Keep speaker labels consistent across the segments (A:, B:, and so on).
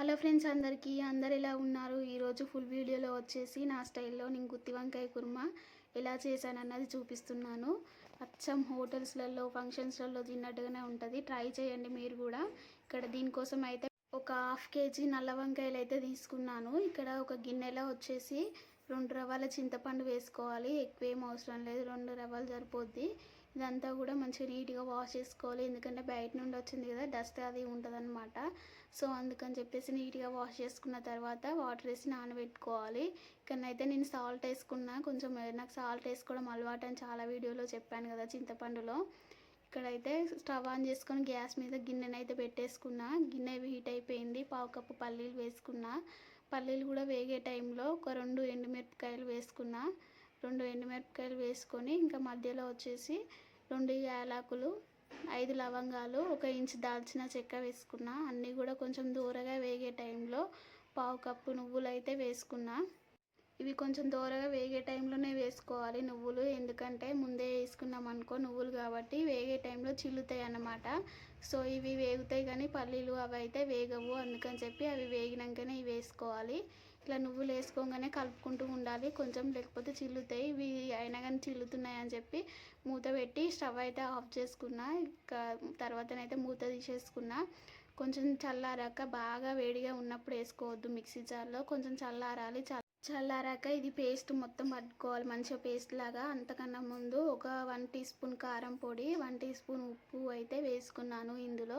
A: Hello friends అందరికీ అందరు ఎలా ఉన్నారు? ఈరోజు ఫుల్ వీడియోలో వచ్చేసి నా స్టైల్లో నేను గుత్తి వంకాయ కుర్మా ఎలా చేశానన్నది చూపిస్తున్నాను. అచ్చం హోటల్స్లలో ఫంక్షన్స్లలో తిన్నట్టుగానే ఉంటుంది. ట్రై చేయండి మీరు కూడా. ఇక్కడ దీనికోసం అయితే ఒక హాఫ్ కేజీ నల్ల వంకాయలు అయితే తీసుకున్నాను. ఇక్కడ ఒక గిన్నెలో వచ్చేసి రెండు రవ్వల చింతపండు వేసుకోవాలి. ఎక్కువ ఏం అవసరం లేదు. రెండు రవ్వలు సరిపోద్ది. ఇదంతా కూడా మంచిగా నీట్గా వాష్ చేసుకోవాలి. ఎందుకంటే బయట నుండి వచ్చింది కదా డస్ట్ అది ఉంటుందన్నమాట. సో అందుకని చెప్పేసి నీట్గా వాష్ చేసుకున్న తర్వాత వాటర్ వేసి నానబెట్టుకోవాలి. ఇక్కడనైతే నేను సాల్ట్ వేసుకున్నా. కొంచెం నాకు సాల్ట్ వేసుకోవడం అలవాటు అని చాలా వీడియోలో చెప్పాను కదా చింతపండులో. ఇక్కడైతే స్టవ్ ఆన్ చేసుకొని గ్యాస్ మీద గిన్నెనైతే పెట్టేసుకున్నా. గిన్నె హీట్ అయిపోయింది. పావు కప్పు పల్లీలు వేసుకున్నా. పల్లీలు కూడా వేగే టైంలో ఒక రెండు ఎండుమిరపకాయలు వేసుకున్నా. రెండు ఎండుమిరపకాయలు వేసుకొని ఇంకా మధ్యలో వచ్చేసి రెండు యాలకులు ఐదు లవంగాలు ఒక ఇంచు దాల్చిన చెక్క వేసుకున్నా. అన్నీ కూడా కొంచెం దూరగా వేగే టైంలో పావు కప్పు నువ్వులు అయితే వేసుకున్నా. ఇవి కొంచెం దూరగా వేగే టైంలోనే వేసుకోవాలి నువ్వులు. ఎందుకంటే ముందే వేసుకున్నాం అనుకో నువ్వులు కాబట్టి వేగే టైంలో చిల్లుతాయి అన్నమాట. సో ఇవి వేగుతాయి కానీ పల్లీలు అవి అయితే వేగవు. అందుకని చెప్పి అవి వేగినాకనే ఇవి వేసుకోవాలి. ఇట్లా నువ్వులు వేసుకోగానే కలుపుకుంటూ ఉండాలి. కొంచెం లేకపోతే చిల్లుతాయి. ఇవి అయినా కానీ చిల్లుతున్నాయి అని చెప్పి మూత పెట్టి స్టవ్ అయితే ఆఫ్ చేసుకున్నా. ఇంకా తర్వాతనైతే మూత తీసేసుకున్నా. కొంచెం చల్లారాక బాగా వేడిగా ఉన్నప్పుడు వేసుకోవద్దు మిక్సీ జార్లో. కొంచెం చల్లారాలి. చల్ల చల్లారాక ఇది పేస్ట్ మొత్తం పట్టుకోవాలి. మంచిగా పేస్ట్ లాగా అంతకన్నా ముందు ఒక వన్ టీ స్పూన్ కారం పొడి వన్ టీ స్పూన్ ఉప్పు అయితే వేసుకున్నాను ఇందులో.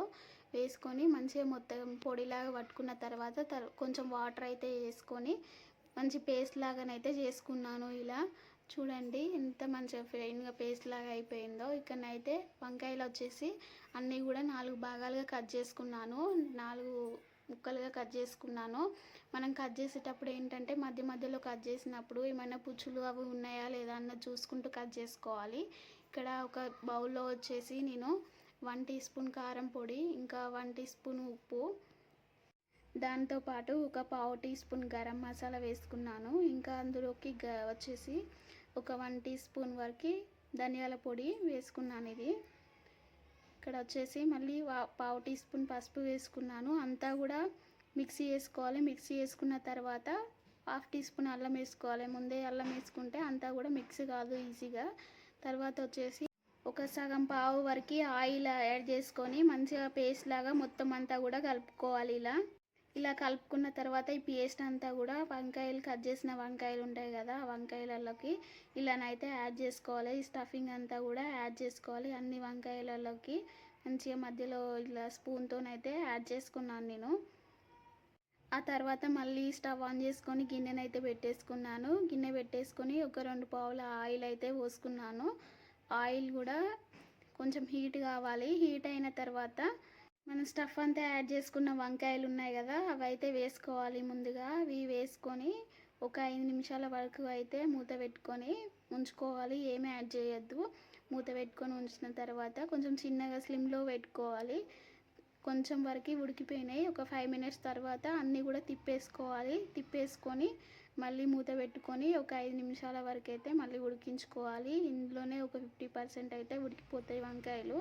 A: వేసుకొని మంచిగా మొత్తం పొడిలాగా పట్టుకున్న తర్వాత కొంచెం వాటర్ అయితే వేసుకొని మంచి పేస్ట్ లాగానైతే చేసుకున్నాను ఇలా. చూడండి ఎంత మంచిగా ఫైన్గా పేస్ట్ లాగా అయిపోయిందో. ఇక్కడనైతే వంకాయలు వచ్చేసి అన్నీ కూడా నాలుగు భాగాలుగా కట్ చేసుకున్నాను. నాలుగు ముక్కలుగా కట్ చేసుకున్నాను. మనం కట్ చేసేటప్పుడు ఏంటంటే మధ్య మధ్యలో కట్ చేసినప్పుడు ఏమైనా పుచ్చులు అవి ఉన్నాయా లేదా అన్న చూసుకుంటూ కట్ చేసుకోవాలి. ఇక్కడ ఒక బౌల్లో వచ్చేసి నేను వన్ టీ స్పూన్ కారం పొడి ఇంకా వన్ టీ స్పూన్ ఉప్పు. దాంతోపాటు ఒక పావు టీ స్పూన్ గరం మసాలా వేసుకున్నాను. ఇంకా అందులోకి గ వచ్చేసి ఒక వన్ టీ స్పూన్ వరకు ధనియాల పొడి వేసుకున్నాను ఇది. ఇక్కడ వచ్చేసి మళ్ళీ పావు టీ స్పూన్ పసుపు వేసుకున్నాను. అంతా కూడా మిక్సీ వేసుకోవాలి. మిక్సీ వేసుకున్న తర్వాత హాఫ్ టీ స్పూన్ అల్లం వేసుకోవాలి. ముందే అల్లం వేసుకుంటే అంతా కూడా మిక్స్ కాదు ఈజీగా. తర్వాత వచ్చేసి ఒక సగం పావు వరకు ఆయిల్ యాడ్ చేసుకొని మంచిగా పేస్ట్ లాగా మొత్తం అంతా కూడా కలుపుకోవాలి ఇలా. ఇలా కలుపుకున్న తర్వాత ఈ పేస్ట్ అంతా కూడా వంకాయలు కట్ చేసిన వంకాయలు ఉంటాయి కదా ఆ వంకాయలలోకి ఇలానైతే యాడ్ చేసుకోవాలి. ఈ స్టఫింగ్ అంతా కూడా యాడ్ చేసుకోవాలి. అన్ని వంకాయలలోకి మంచిగా మధ్యలో ఇలా స్పూన్తోనైతే యాడ్ చేసుకున్నాను నేను. ఆ తర్వాత మళ్ళీ స్టవ్ ఆన్ చేసుకొని గిన్నెనైతే పెట్టేసుకున్నాను. గిన్నె పెట్టేసుకొని ఒక రెండు పావుల ఆయిల్ అయితే పోసుకున్నాను. ఆయిల్ కూడా కొంచెం హీట్ కావాలి. హీట్ అయిన తర్వాత మనం స్టఫ్ అంతా యాడ్ చేసుకున్న వంకాయలు ఉన్నాయి కదా అవి అయితే వేసుకోవాలి ముందుగా. అవి వేసుకొని ఒక ఐదు నిమిషాల వరకు అయితే మూత పెట్టుకొని ఉంచుకోవాలి. ఏమి యాడ్ చేయొద్దు. మూత పెట్టుకొని ఉంచిన తర్వాత కొంచెం చిన్నగా స్లిమ్లో పెట్టుకోవాలి. కొంచెం వరకు ఉడికిపోయినాయి. ఒక ఫైవ్ మినిట్స్ తర్వాత అన్నీ కూడా తిప్పేసుకోవాలి. తిప్పేసుకొని మళ్ళీ మూత పెట్టుకొని ఒక ఐదు నిమిషాల వరకు అయితే మళ్ళీ ఉడికించుకోవాలి. ఇందులోనే ఒక ఫిఫ్టీ పర్సెంట్ అయితే ఉడికిపోతాయి వంకాయలు.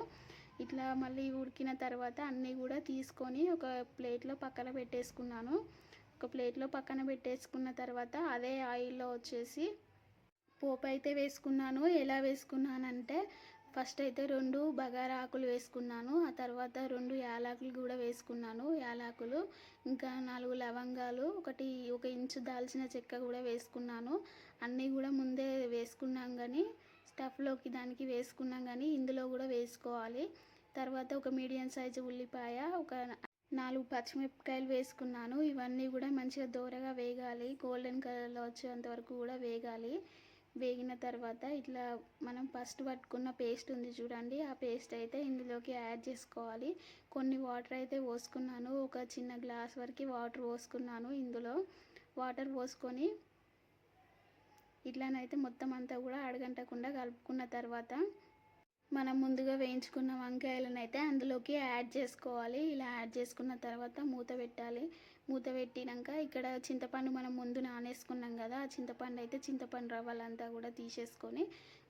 A: ఇట్లా మళ్ళీ ఉడికిన తర్వాత అన్నీ కూడా తీసుకొని ఒక ప్లేట్లో పక్కన పెట్టేసుకున్నాను. ఒక ప్లేట్లో పక్కన పెట్టేసుకున్న తర్వాత అదే ఆయిల్లో వచ్చేసి పోపు అయితే వేసుకున్నాను. ఎలా వేసుకున్నానంటే ఫస్ట్ అయితే రెండు బగారా ఆకులు వేసుకున్నాను. ఆ తర్వాత రెండు యాలకులు కూడా వేసుకున్నాను. యాలాకులు ఇంకా నాలుగు లవంగాలు ఒకటి ఒక ఇంచు దాల్చిన చెక్క కూడా వేసుకున్నాను. అన్నీ కూడా ముందే వేసుకున్నాం కానీ స్టఫ్లోకి దానికి వేసుకున్నాం కానీ ఇందులో కూడా వేసుకోవాలి. తర్వాత ఒక మీడియం సైజు ఉల్లిపాయ ఒక నాలుగు పచ్చిమిరపకాయలు వేసుకున్నాను. ఇవన్నీ కూడా మంచిగా దూరగా వేగాలి. గోల్డెన్ కలర్లో వచ్చేంత వరకు కూడా వేగాలి. వేగిన తర్వాత ఇట్లా మనం ఫస్ట్ పట్టుకున్న పేస్ట్ ఉంది చూడండి. ఆ పేస్ట్ అయితే ఇందులోకి యాడ్ చేసుకోవాలి. కొన్ని వాటర్ అయితే పోసుకున్నాను. ఒక చిన్న గ్లాస్ వరకు వాటర్ పోసుకున్నాను ఇందులో. వాటర్ పోసుకొని ఇట్లానైతే మొత్తం అంతా కూడా అడగంటకుండా కలుపుకున్న తర్వాత మనం ముందుగా వేయించుకున్న వంకాయలను అయితే అందులోకి యాడ్ చేసుకోవాలి. ఇలా యాడ్ చేసుకున్న తర్వాత మూత పెట్టాలి. మూత పెట్టినాక ఇక్కడ చింతపండు మనం ముందు నానేసుకున్నాం కదా ఆ చింతపండు అయితే చింతపండు రవ్వలంతా కూడా తీసేసుకొని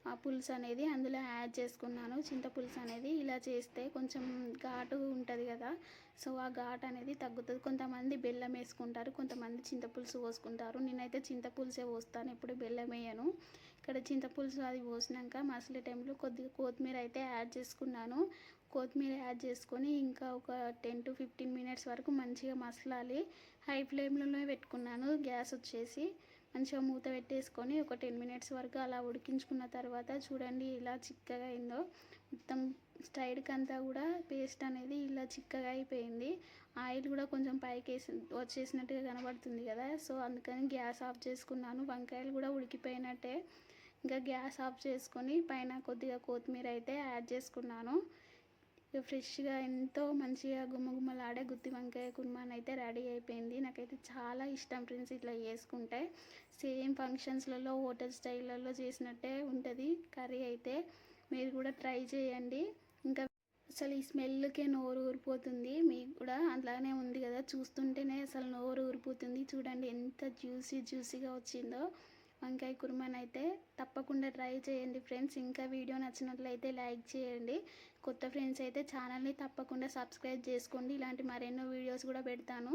A: ఆ పులుసు అనేది అందులో యాడ్ చేసుకున్నాను. చింతపులుసు అనేది ఇలా చేస్తే కొంచెం ఘాటు ఉంటుంది కదా సో ఆ ఘాటు అనేది తగ్గుతుంది. కొంతమంది బెల్లం వేసుకుంటారు కొంతమంది చింతపులుసు పోసుకుంటారు. నేనైతే చింతపులుసే పోస్తాను ఎప్పుడు బెల్లం వేయను. ఇక్కడ చింతపులుసు అది పోసినాక మసలే టైంలో కొద్దిగా కొత్తిమీర అయితే యాడ్ చేసుకున్నాను. కొత్తిమీర యాడ్ చేసుకొని ఇంకా ఒక టెన్ టు ఫిఫ్టీన్ మినిట్స్ వరకు మంచిగా మసలాలి. హై ఫ్లేమ్లోనే పెట్టుకున్నాను. గ్యాస్ వచ్చేసి మంచిగా మూత పెట్టేసుకొని ఒక టెన్ మినిట్స్ వరకు అలా ఉడికించుకున్న తర్వాత చూడండి ఇలా చిక్కగా అయిందో. మొత్తం స్టైడ్కి అంతా కూడా పేస్ట్ అనేది ఇలా చిక్కగా అయిపోయింది. ఆయిల్ కూడా కొంచెం పైకి వేసి వచ్చేసినట్టుగా కనబడుతుంది కదా. సో అందుకని గ్యాస్ ఆఫ్ చేసుకున్నాను. వంకాయలు కూడా ఉడికిపోయినట్టే. ఇంకా గ్యాస్ ఆఫ్ చేసుకొని పైన కొద్దిగా కొత్తిమీర అయితే యాడ్ చేసుకున్నాను. ఇక ఫ్రెష్గా ఎంతో మంచిగా గుమ్మగుమ్మలాడే గుత్తి వంకాయ కుర్మాన్ అయితే రెడీ అయిపోయింది. నాకైతే చాలా ఇష్టం ఫ్రెండ్స్ ఇట్లా చేసుకుంటే. సేమ్ ఫంక్షన్స్లలో హోటల్ స్టైల్లలో చేసినట్టే ఉంటుంది కర్రీ అయితే. మీరు కూడా ట్రై చేయండి. ఇంకా అసలు ఈ స్మెల్కే నోరు ఊరిపోతుంది. మీకు కూడా అలానే ఉంది కదా. చూస్తుంటేనే అసలు నోరు ఊరిపోతుంది. చూడండి ఎంత జ్యూసీ జ్యూసీగా వచ్చిందో. వంకాయ కుర్మాన్ అయితే తప్పకుండా ట్రై చేయండి ఫ్రెండ్స్. ఇంకా వీడియో నచ్చినట్లయితే లైక్ చేయండి. కొత్త ఫ్రెండ్స్ అయితే ఛానల్ని తప్పకుండా సబ్స్క్రైబ్ చేసుకోండి. ఇలాంటి మరెన్నో వీడియోస్ కూడా పెడతాను.